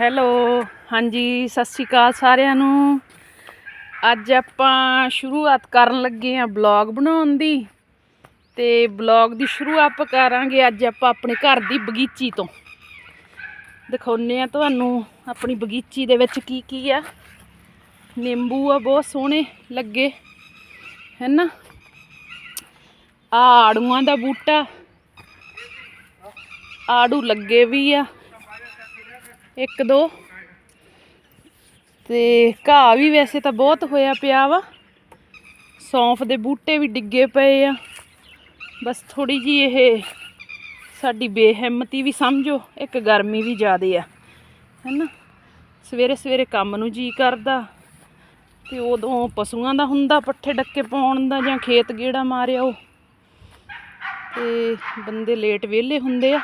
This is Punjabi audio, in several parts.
ਹੈਲੋ, ਹਾਂਜੀ, ਸਤਿ ਸ਼੍ਰੀ ਅਕਾਲ ਸਾਰਿਆਂ ਨੂੰ। ਅੱਜ ਆਪਾਂ ਸ਼ੁਰੂਆਤ ਕਰਨ ਲੱਗੇ ਆ ਬਲੌਗ ਬਣਾਉਣ ਦੀ ਤੇ ਬਲੌਗ ਦੀ ਸ਼ੁਰੂਆਤ ਕਰਾਂਗੇ ਅੱਜ ਆਪਾਂ ਆਪਣੇ ਘਰ ਦੀ ਬਗੀਚੀ ਤੋਂ। ਦਿਖਾਉਨੇ ਆ ਤੁਹਾਨੂੰ ਆਪਣੀ ਬਗੀਚੀ ਦੇ ਵਿੱਚ ਕੀ ਕੀ ਆ। ਨਿੰਬੂ ਆ, ਬਹੁਤ ਸੋਹਣੇ ਲੱਗੇ, ਹੈਨਾ? ਆ ਆੜੂਆਂ ਦਾ ਬੂਟਾ, ਆੜੂ ਲੱਗੇ ਵੀ ਆ। ਇੱਕ, ਦੋ। ਤੇ ਘਾਹ ਵੀ ਵੈਸੇ ਤਾਂ ਬਹੁਤ ਹੋਇਆ ਪਿਆ ਵਾ। ਸੌਂਫ ਦੇ ਬੂਟੇ ਵੀ ਡਿੱਗੇ ਪਏ ਆ। ਬਸ ਥੋੜੀ ਜੀ ਇਹ ਸਾਡੀ ਬੇਹਿੰਮਤੀ ਵੀ ਸਮਝੋ, ਇੱਕ ਗਰਮੀ ਵੀ ਜ਼ਿਆਦੇ ਆ, ਹੈਨਾ? ਸਵੇਰੇ ਸਵੇਰੇ ਕੰਮ ਨੂੰ ਜੀ ਕਰਦਾ, ਤੇ ਉਦੋਂ ਪਸ਼ੂਆਂ ਦਾ ਹੁੰਦਾ ਪੱਠੇ ਡੱਕੇ ਪਾਉਣ ਦਾ ਜਾਂ ਖੇਤ ਗੇੜਾ ਮਾਰਿਆ ਉਹ। ਤੇ ਬੰਦੇ ਲੇਟ ਵਿਹਲੇ ਹੁੰਦੇ ਆ।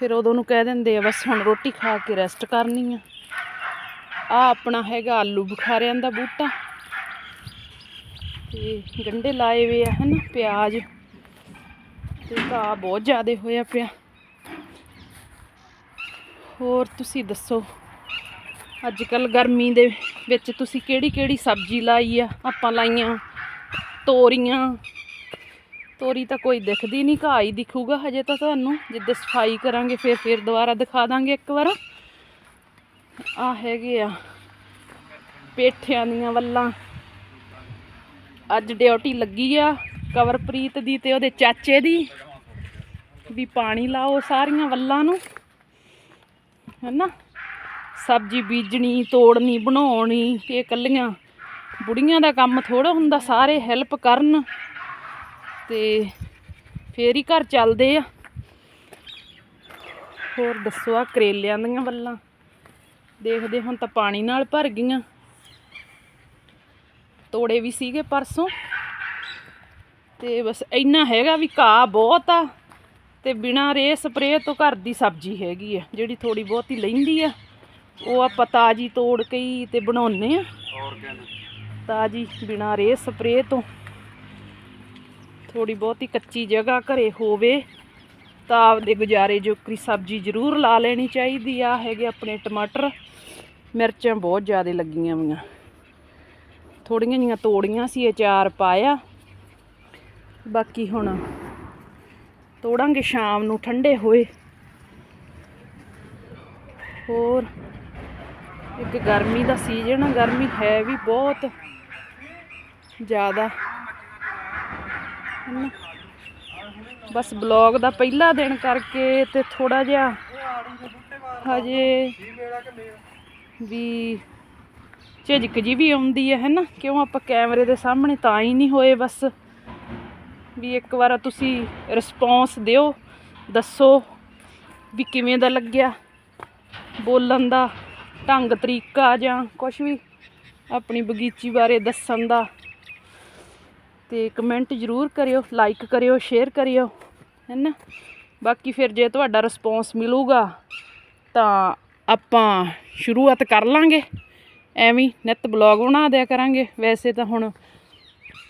ਫਿਰ ਉਦੋਂ ਨੂੰ ਕਹਿ ਦਿੰਦੇ ਆ, ਬਸ ਹੁਣ ਰੋਟੀ ਖਾ ਕੇ ਰੈਸਟ ਕਰਨੀ ਆ। ਆ ਆਪਣਾ ਹੈਗਾ ਆਲੂ ਬੁਖਾਰਿਆਂ ਦਾ ਬੂਟਾ। ਤੇ ਗੰਡੇ ਲਾਏ ਵੇ ਆ, ਹਨਾ, ਪਿਆਜ਼। ਤੇ ਘਾਹ ਬਹੁਤ ਜ਼ਿਆਦਾ ਹੋਇਆ ਪਿਆ। ਹੋਰ ਤੁਸੀਂ ਦੱਸੋ ਅੱਜ ਕੱਲ ਗਰਮੀ ਦੇ ਵਿੱਚ ਤੁਸੀਂ ਕਿਹੜੀ ਕਿਹੜੀ ਸਬਜ਼ੀ ਲਾਈ ਆ? ਆਪਾਂ ਲਾਈਆਂ ਤੋਰੀਆਂ ਤੋਰੀ ਤਾਂ ਕੋਈ ਦਿਖਦੀ ਨਹੀਂ, ਘਾਹ ਹੀ ਦਿਖੂਗਾ ਹਜੇ ਤਾਂ ਤੁਹਾਨੂੰ। ਜਿੱਦਾਂ ਸਫ਼ਾਈ ਕਰਾਂਗੇ, ਫਿਰ ਫਿਰ ਦੁਬਾਰਾ ਦਿਖਾ ਦਾਂਗੇ ਇੱਕ ਵਾਰ। ਆ ਹੈਗੇ ਆ ਪੇਠਿਆਂ ਦੀਆਂ ਵੱਲਾਂ। ਅੱਜ ਡਿਊਟੀ ਲੱਗੀ ਆ ਕਵਰਪ੍ਰੀਤ ਦੀ ਤੇ ਉਹਦੇ ਚਾਚੇ ਦੀ। ਵੀ ਪਾਣੀ ਲਾਓ ਸਾਰੀਆਂ ਵੱਲਾਂ ਨੂੰ। ਹੈਨਾ? ਸਬਜ਼ੀ ਬੀਜਣੀ, ਤੋੜਨੀ, ਬਣਾਉਣੀ, ਇਹ ਕੱਲੀਆਂ ਬੁੜੀਆਂ ਦਾ ਕੰਮ ਥੋੜਾ ਹੁੰਦਾ, ਸਾਰੇ ਹੈਲਪ ਕਰਨ। ਤੇ ਫੇਰ ਹੀ ਘਰ ਚੱਲਦੇ ਆ। ਹੋਰ ਦੱਸੋ ਆ ਕਰੇਲਿਆਂ ਦੀਆਂ ਵੱਲਾਂ। ਦੇਖਦੇ ਹੁਣ ਤਾਂ ਪਾਣੀ ਨਾਲ ਭਰ ਗਈਆਂ। ਤੋੜੇ ਵੀ ਸੀਗੇ ਪਰਸੋਂ। ਤੇ ਬਸ ਇੰਨਾ ਹੈਗਾ ਵੀ ਘਾਹ ਬਹੁਤ ਆ। ਤੇ ਬਿਨਾ ਰੇ ਸਪਰੇਅ ਤੋਂ ਘਰ ਦੀ ਸਬਜ਼ੀ ਹੈਗੀ ਆ ਜਿਹੜੀ ਥੋੜੀ ਬਹੁਤੀ ਲੈਂਦੀ ਆ। ਉਹ ਆਪਾਂ ਤਾਜੀ ਤੋੜ ਕੇ ਹੀ ਤੇ ਬਣਾਉਨੇ ਆ। ਤਾਜੀ ਬਿਨਾ ਰੇ ਸਪਰੇਅ ਤੋਂ। ਥੋੜੀ ਬਹੁਤੀ ਕੱਚੀ ਜਗ੍ਹਾ ਘਰੇ ਹੋਵੇ, ਤਾਂ ਆਪਦੇ ਗੁਜ਼ਾਰੇ ਜੋਕਰੀ ਸਬਜ਼ੀ ਜ਼ਰੂਰ ਲਾ ਲੈਣੀ ਚਾਹੀਦੀ ਆ, ਹੈਗੇ ਆਪਣੇ ਟਮਾਟਰ। ਮਿਰਚਾਂ ਬਹੁਤ ਜ਼ਿਆਦਾ ਲੱਗੀਆਂ ਵੀਆਂ ਥੋੜੀਆਂ ਜੀਆਂ ਤੋੜੀਆਂ ਸੀ ਅਚਾਰ ਪਾਇਆ। ਬਾਕੀ ਹੁਣ ਤੋੜਾਂਗੇ ਸ਼ਾਮ ਨੂੰ, ਠੰਡੇ ਹੋਏ। ਹੋਰ, ਇੱਕ ਗਰਮੀ ਦਾ ਸੀਜ਼ਨ ਗਰਮੀ ਹੈ ਵੀ ਬਹੁਤ ਜ਼ਿਆਦਾ। ਬਸ ਬਲੌਗ ਦਾ ਪਹਿਲਾ ਦਿਨ ਕਰਕੇ ਤੇ ਥੋੜਾ ਜਿਹਾ ਹਜੇ ਵੀ ਝਿਜਕ ਜੀ ਵੀ ਆਉਂਦੀ ਹੈ, ਹੈਨਾ? ਕਿਉਂ ਆਪਾਂ ਕੈਮਰੇ ਦੇ ਸਾਹਮਣੇ ਤਾਂ ਹੀ ਨਹੀਂ ਹੋਏ ਬਸ। ਵੀ ਇੱਕ ਵਾਰ ਤੁਸੀਂ ਰਿਸਪੌਂਸ ਦਿਓ, ਦੱਸੋ ਵੀ ਕਿਵੇਂ ਦਾ ਲੱਗਿਆ? ਬੋਲਣ ਦਾ ਢੰਗ, ਤਰੀਕਾ ਜਾਂ ਕੁਝ ਵੀ ਆਪਣੀ ਬਗੀਚੀ ਬਾਰੇ ਦੱਸਣ ਦਾ। ਤੇ ਕਮੈਂਟ ਜ਼ਰੂਰ ਕਰਿਓ ਲਾਈਕ ਕਰਿਓ ਸ਼ੇਅਰ ਕਰਿਓ ਹੈਨਾ ਬਾਕੀ ਫਿਰ ਜੇ ਤੁਹਾਡਾ ਰਿਸਪੌਂਸ ਮਿਲੂਗਾ, ਤਾਂ ਆਪਾਂ ਸ਼ੁਰੂਆਤ ਕਰ ਲਾਂਗੇ। ਐਵੇਂ ਹੀ ਨਿੱਤ ਬਲੌਗ ਬਣਾ ਦਿਆ ਕਰਾਂਗੇ। ਵੈਸੇ ਤਾਂ ਹੁਣ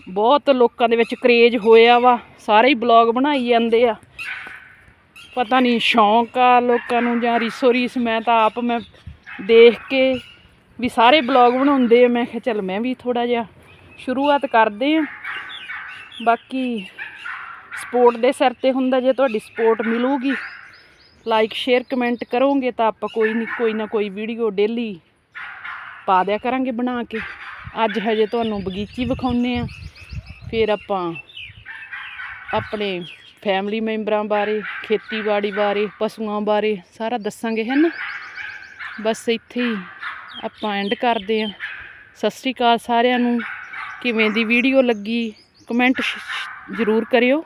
ਬਹੁਤ ਲੋਕਾਂ ਦੇ ਵਿੱਚ ਕਰੇਜ ਹੋਇਆ ਵਾ, ਸਾਰੇ ਹੀ ਬਲੌਗ ਬਣਾਈ ਜਾਂਦੇ ਆ। ਪਤਾ ਨਹੀਂ ਸ਼ੌਂਕ ਆ ਲੋਕਾਂ ਨੂੰ ਜਾਂ ਰੀਸੋ, ਰੀਸ ਮੈਂ ਤਾਂ ਆਪ ਮੈਂ ਦੇਖ ਕੇ ਵੀ ਸਾਰੇ ਬਲੌਗ ਬਣਾਉਂਦੇ ਆ। ਮੈਂ ਕਿਹਾ ਚੱਲ ਮੈਂ ਵੀ ਥੋੜਾ ਜਿਹਾ ਸ਼ੁਰੂਆਤ ਕਰਦੇ ਆ। ਬਾਕੀ ਸਪੋਰਟ ਦੇ ਸਿਰ ਤੇ ਹੁੰਦਾ, ਜੇ ਤੁਹਾਡੀ ਸਪੋਰਟ ਮਿਲੂਗੀ ਲਾਈਕ ਸ਼ੇਅਰ ਕਮੈਂਟ ਕਰੋਗੇ ਤਾਂ ਆਪਾਂ ਕੋਈ ਨਹੀਂ ਕੋਈ ਨਾ ਕੋਈ ਵੀਡੀਓ ਡੇਲੀ ਪਾ ਦਿਆ ਕਰਾਂਗੇ ਬਣਾ ਕੇ। ਅੱਜ ਹਜੇ ਤੁਹਾਨੂੰ ਬਗੀਚੀ ਵਿਖਾਉਨੇ ਆ ਫਿਰ ਆਪਾਂ ਆਪਣੇ ਫੈਮਿਲੀ ਮੈਂਬਰਾਂ ਬਾਰੇ, ਖੇਤੀਬਾੜੀ ਬਾਰੇ, ਪਸ਼ੂਆਂ ਬਾਰੇ ਸਾਰਾ ਦੱਸਾਂਗੇ, ਹੈ ਨਾ? ਬਸ ਇੱਥੇ ਹੀ ਆਪਾਂ ਐਂਡ ਕਰਦੇ ਆ ਸਤਿ ਸ੍ਰੀ ਅਕਾਲ ਸਾਰਿਆਂ ਨੂੰ। ਕਿਵੇਂ ਦੀ ਵੀਡੀਓ ਲੱਗੀ? ਕਮੈਂਟ ਜ਼ਰੂਰ ਕਰਿਓ।